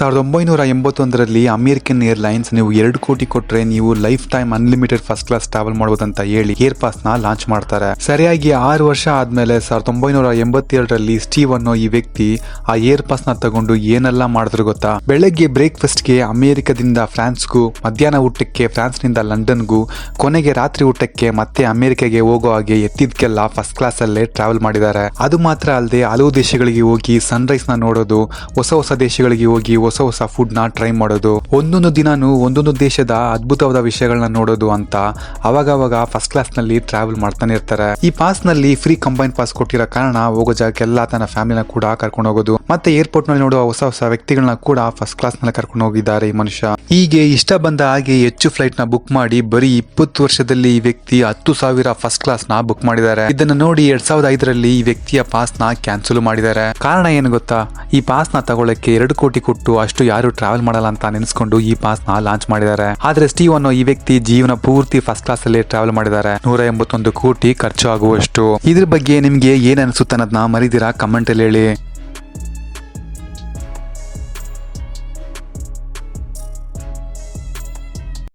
ಸಾವಿರದ ಒಂಬೈನೂರ ಎಂಬತ್ತೊಂದರಲ್ಲಿ American airlines ನೀವು ಎರಡು ಕೋಟಿ ಕೊಟ್ಟರೆ ನೀವು lifetime unlimited first class travel ಮಾಡಬಹುದಂತ ಹೇಳಿ ಏರ್ ಪಾಸ್ನ ಲಾಂಚ್ ಮಾಡ್ತಾರೆ. ಸರಿಯಾಗಿ ಆರು ವರ್ಷ ಆದ್ಮೇಲೆ ಸಾವಿರದ ಒಂಬೈನೂರ ಎಂಬತ್ತೆರಡರಲ್ಲಿ ಸ್ಟೀವ್ ಅನ್ನೋ ಈ ವ್ಯಕ್ತಿ ಆ ಏರ್ ಪಾಸ್ನ ತಗೊಂಡು ಏನೆಲ್ಲ ಮಾಡಿದ್ರು ಗೊತ್ತಾ? ಬೆಳಗ್ಗೆ ಬ್ರೇಕ್ಫಾಸ್ಟ್ಗೆ ಅಮೆರಿಕದಿಂದ ಫ್ರಾನ್ಸ್ಗೂ, ಮಧ್ಯಾಹ್ನ ಊಟಕ್ಕೆ ಫ್ರಾನ್ಸ್ನಿಂದ ಲಂಡನ್ಗೂ, ಕೊನೆಗೆ ರಾತ್ರಿ ಊಟಕ್ಕೆ ಮತ್ತೆ ಅಮೆರಿಕೆಗೆ ಹೋಗೋ ಹಾಗೆ ಎತ್ತಿದ್ಕೆಲ್ಲ ಫಸ್ಟ್ ಕ್ಲಾಸ್ ಅಲ್ಲೇ ಟ್ರಾವೆಲ್ ಮಾಡಿದ್ದಾರೆ. ಅದು ಮಾತ್ರ ಅಲ್ಲದೆ ಹಲವು ದೇಶಗಳಿಗೆ ಹೋಗಿ ಸನ್ ರೈಸ್ನ ನೋಡೋದು, ಹೊಸ ಹೊಸ ದೇಶಗಳಿಗೆ ಹೋಗಿ ಹೊಸ ಹೊಸ ಫುಡ್ನ ಟ್ರೈ ಮಾಡೋದು, ಒಂದೊಂದು ದಿನಾನು ಒಂದೊಂದು ದೇಶದ ಅದ್ಭುತವಾದ ವಿಷಯಗಳನ್ನ ನೋಡೋದು ಅಂತ ಅವಾಗವಾಗ ಫಸ್ಟ್ ಕ್ಲಾಸ್ನಲ್ಲಿ ಟ್ರಾವೆಲ್ ಮಾಡ್ತಾನೆ ಇರ್ತಾರೆ. ಈ ಪಾಸ್ನಲ್ಲಿ ಫ್ರೀ ಕಂಬೈನ್ ಪಾಸ್ ಕೊಟ್ಟಿರೋ ಕಾರಣ ಹೋಗೋ ಜಾಗಕ್ಕೆಲ್ಲ ತನ್ನ ಫ್ಯಾಮಿಲಿನ ಕೂಡ ಕರ್ಕೊಂಡು ಹೋಗೋದು. ಮತ್ತೆ ಏರ್ಪೋರ್ಟ್ನಲ್ಲಿ ನೋಡುವ ಹೊಸ ಹೊಸ ವ್ಯಕ್ತಿಗಳನ್ನ ಕೂಡ ಫಸ್ಟ್ ಕ್ಲಾಸ್ನಲ್ಲಿ ಕರ್ಕೊಂಡು ಹೋಗಿದ್ದಾರೆ ಈ ಮನುಷ್ಯ. ಹೀಗೆ ಇಷ್ಟ ಬಂದ ಹಾಗೆ ಹೆಚ್ಚು ಫ್ಲೈಟ್ನ ಬುಕ್ ಮಾಡಿ ಬರೀ ಇಪ್ಪತ್ತು ವರ್ಷದಲ್ಲಿ ಈ ವ್ಯಕ್ತಿ ಹತ್ತು ಸಾವಿರ ಫಸ್ಟ್ ಕ್ಲಾಸ್ನ ಬುಕ್ ಮಾಡಿದ್ದಾರೆ. ಇದನ್ನ ನೋಡಿ ಎರಡ್ ಸಾವಿರದ ಐದರಲ್ಲಿ ಈ ವ್ಯಕ್ತಿಯ ಪಾಸ್ನ ಕ್ಯಾನ್ಸಲ್ ಮಾಡಿದ್ದಾರೆ. ಕಾರಣ ಏನು ಗೊತ್ತಾ? ಈ ಪಾಸ್ನ ತಗೊಳ್ಳಕ್ಕೆ ಎರಡು ಕೋಟಿ ಕೊಟ್ಟು ಅಷ್ಟು ಯಾರು ಟ್ರಾವೆಲ್ ಮಾಡಲ್ಲ ಅಂತ ನೆನೆಸ್ಕೊಂಡು ಈ ಪಾಸ್ನ ಲಾಂಚ್ ಮಾಡಿದ್ದಾರೆ. ಆದ್ರೆ ಸ್ಟೀವ್ ಅನ್ನೋ ಈ ವ್ಯಕ್ತಿ ಜೀವನ ಪೂರ್ತಿ ಫಸ್ಟ್ ಕ್ಲಾಸ್ ಅಲ್ಲಿ ಟ್ರಾವೆಲ್ ಮಾಡಿದ್ದಾರೆ. ನೂರ ಎಂಬತ್ತೊಂದು ಕೋಟಿ ಖರ್ಚು ಆಗುವಷ್ಟು. ಇದ್ರ ಬಗ್ಗೆ ನಿಮ್ಗೆ ಏನ್ ಅನಿಸುತ್ತೆ ಅನ್ನೋದನ್ನ ಮರಿದಿರಾ ಕಮೆಂಟ್ ಅಲ್ಲಿ ಹೇಳಿ.